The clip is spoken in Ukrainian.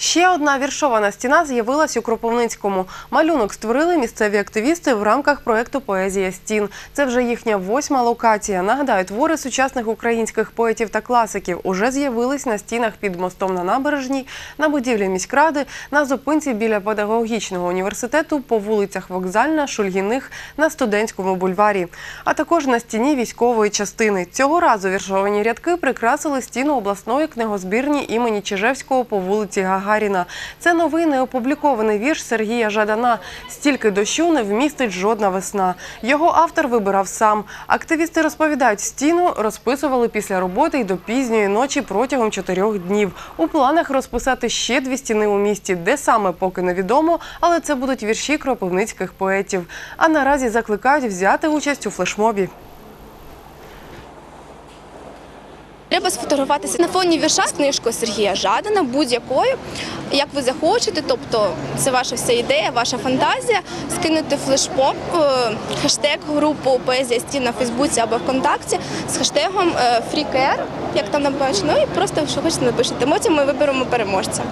Ще одна віршована стіна з'явилась у Кропивницькому. Малюнок створили місцеві активісти в рамках проєкту Поезія стін. Це вже їхня восьма локація. Нагадаю, твори сучасних українських поетів та класиків уже з'явились на стінах під мостом на набережній, на будівлі міськради, на зупинці біля педагогічного університету, по вулицях Вокзальна, Шульгіних, на студентському бульварі, а також на стіні військової частини. Цього разу віршовані рядки прикрасили стіну обласної книгозбірні імені Чижевського по вулиці Гагаріна. Це новий неопублікований вірш Сергія Жадана. Стільки дощу не вмістить жодна весна. Його автор вибирав сам. Активісти розповідають, стіну розписували після роботи й до пізньої ночі протягом чотирьох днів. У планах розписати ще дві стіни у місті, де саме поки невідомо, але це будуть вірші кропивницьких поетів. А наразі закликають взяти участь у флешмобі. Треба сфотографуватися на фоні вірша з книжкою Сергія Жадана, будь-якою, як ви захочете. Тобто це ваша вся ідея, ваша фантазія. Скинути флешмоб, е, хештег групу Поезія стін на Фейсбуці або ВКонтакті з хештегом Фрікер, як там написано, ну і просто що хочете напишете. Потім ми виберемо переможця.